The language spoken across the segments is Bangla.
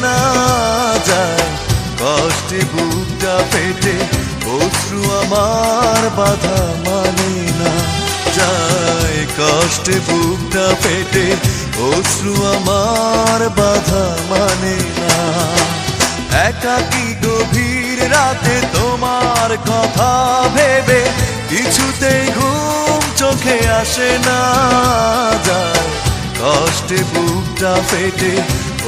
না যায়। কষ্টে বুকটা পেটে অশ্রু আমার বাধা মানে না যায়। কষ্টে বুকটা পেটে অশ্রু আমার বাধা মানে না। একাকি গভীর রাতে তোমার কথা ভেবে কিছুতেই ঘুম চোখে আসে না যায়। কষ্টে বুকটা ফেটে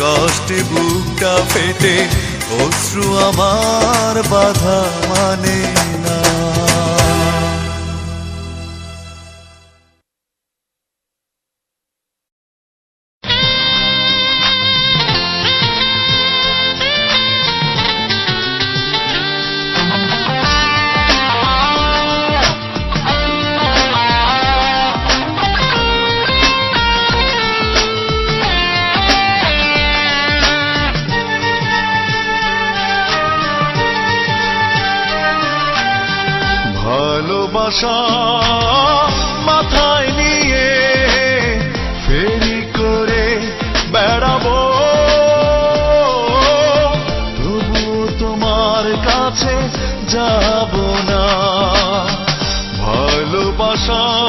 কষ্টে বুকটা ফেটে অশ্রু আমার বাধা মানে। কাছে যাব না। ভালোবাসা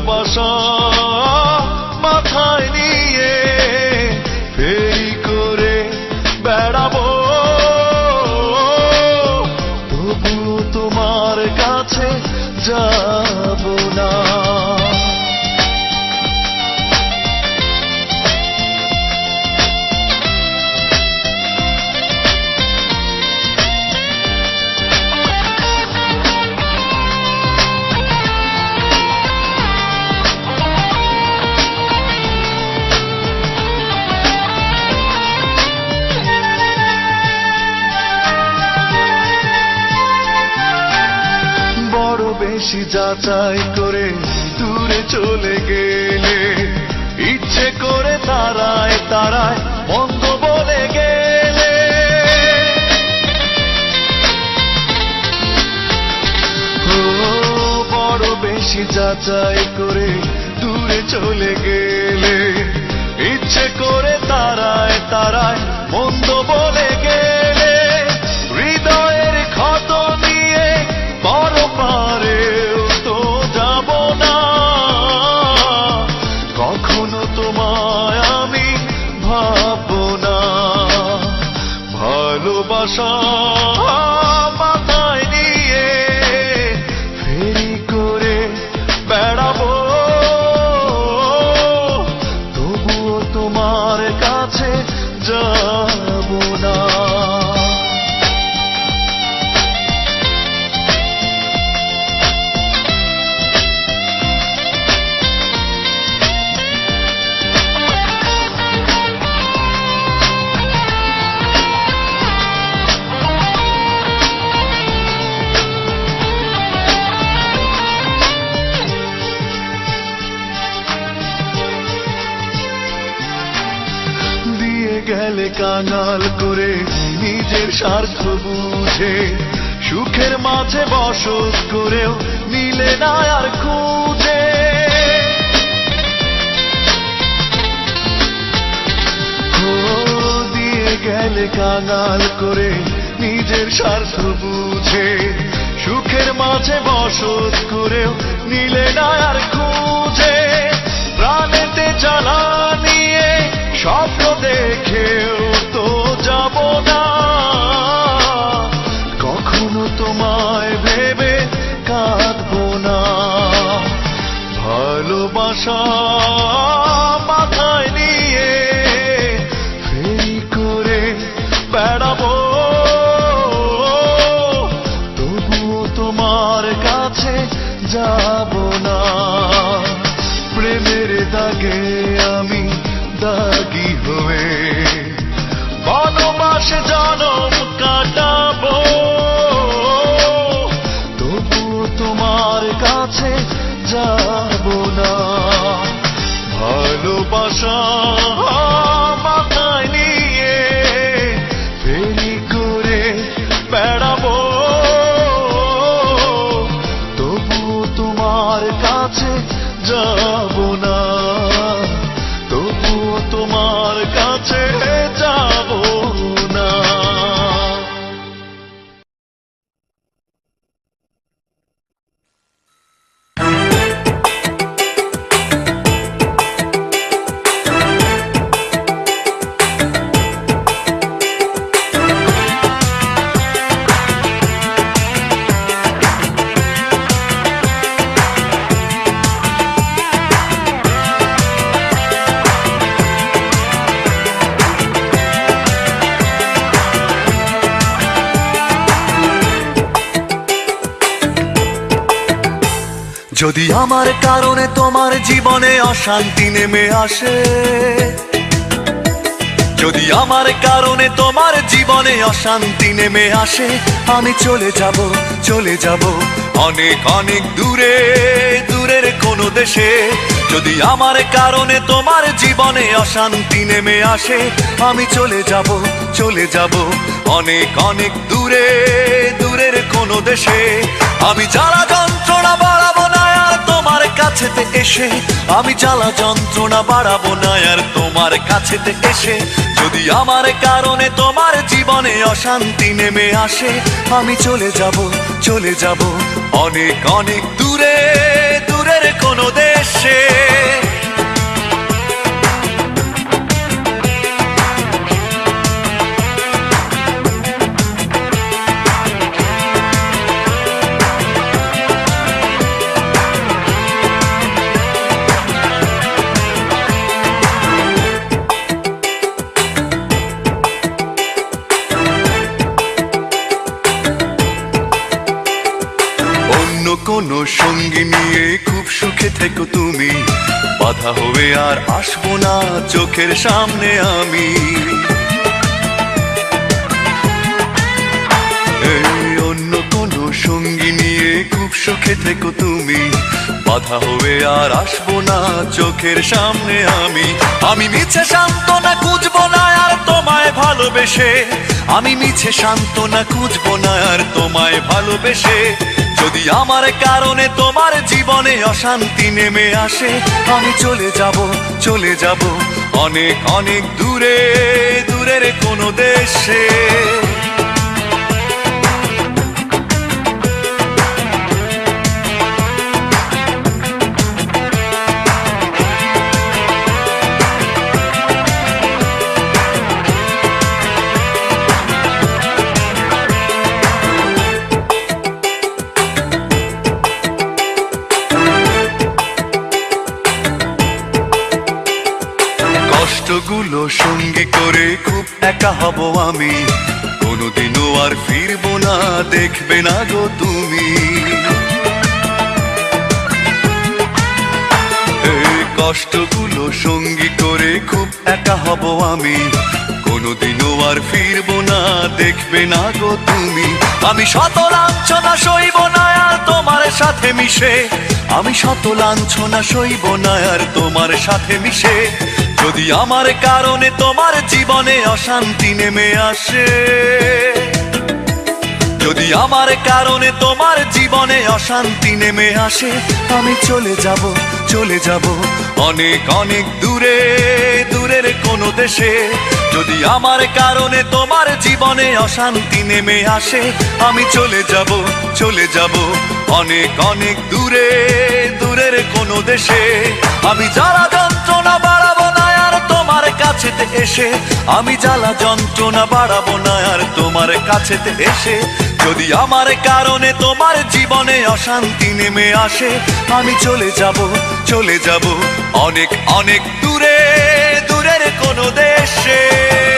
高山上。বেশি যাচাই করে দূরে চলে গেলে, ইচ্ছে করে তারায় তারায় মন্দ বলে গেলে। বড় বেশি যাচাই করে দূরে চলে গেলে, ইচ্ছে করে তারায় তারায় মন্দ বলে ভালোবাসা স্বার্থ বুঝে, সুখের মাঝে বসত করেও মিলে না আর খুঁজে। দিয়ে গেলে কাঙাল করে নিজের স্বার্থ বুঝে, সুখের মাঝে বসত করেও নিলে না আর খুঁজে। প্রাণেতে জ্বালা নিয়ে স্বপ্ন দেখেও মাথায় নিয়ে ফেরি করে বেড়াবো। তবুও তোমার কাছে যাব না। প্রেমের দাগে আমি দাগি হয়ে বনবাসে জনম কাটাবো। তবুও তোমার কাছে যাব ভালোবাসা যদি আমার কারণে তোমার জীবনে অশান্তি নেমে আসে, যদি আমার কারণে তোমার জীবনে অশান্তি নেমে আসে, আমি চলে যাব চলে যাব অনেক অনেক দূরে, দূরের কোনো দেশে। যদি আমার কারণে তোমার জীবনে অশান্তি নেমে আসে, আমি চলে যাব চলে যাব অনেক অনেক দূরে, দূরের কোনো দেশে। আমি জ্বালা যন্ত্রণা বাড়াবো না আর তোমার কাছেতে এসে। আমি জ্বালা যন্ত্রণা বাড়াবো না আর তোমার কাছেতে এসে। যদি আমার কারণে তোমার জীবনে অশান্তি নেমে আসে, আমি চলে যাব চলে যাব। অনেক অনেক দূরে, দূরের কোনো দেশে। কোন সঙ্গী নিয়ে খুব সুখে থেকো তুমি। বাধা হবে আর আসব না চোখের সামনে আমি। অন্য কোন সঙ্গী নিয়ে খুব সুখে থেকো তুমি। বাধা হয়ে আর আসব না চোখের সামনে আমি। আমি মিছে সান্ত্বনা খুঁজবো না আর তোমায় ভালোবেসে। আমি মিছে সান্ত্বনা খুঁজবো না আর তোমায় ভালোবেসে। যদি আমার কারণে তোমার জীবনে অশান্তি নেমে আসে, আমি চলে যাব চলে যাব অনেক অনেক দূরে, দূরের কোনো দেশে। কষ্টগুলো সঙ্গে করে খুব একা হব আমি। কোনোদিনও আর ফিরবো না, দেখবে না গো তুমি। কষ্টগুলো সঙ্গী করে খুব একা হব আমি। কোনোদিনও আর ফিরবো না, দেখবে না গো তুমি। আমি শত লাঞ্ছনা সইব না আর তোমার সাথে মিশে। আমি শত লাঞ্ছনা সইব না আর তোমার সাথে মিশে। যদি আমার কারণে তোমার জীবনে অশান্তি নেমে আসে। যদি আমার কারণে তোমার জীবনে অশান্তি নেমে আসে, আমি চলে যাব চলে যাব অনেক অনেক দূরে, দূরের কোনো দেশে। যদি আমার কারণে তোমার জীবনে অশান্তি নেমে আসে, আমি চলে যাব চলে যাব অনেক অনেক দূরে, দূরের কোনো দেশে। আমি যারা যন্ত্রণা বাড়াবো না আর তোমার কাছেতে এসে। আমি জ্বালা যন্ত্রণা বাড়াবো না আর তোমার কাছেতে এসে। যদি আমার কারণে তোমার জীবনে অশান্তি নেমে আসে, আমি চলে যাব চলে যাব অনেক অনেক দূরে। দূরের কোনো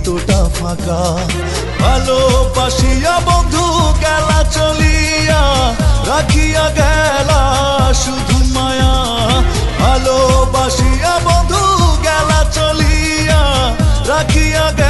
কতটা ফাঁকা। ভালোবাসিয়া বন্ধু, গেলা চলিয়া, রাখিয়া গেলা শুধু মায়া। ভালোবাসিয়া বন্ধু, গেলা চলিয়া, রাখিয়া গেলা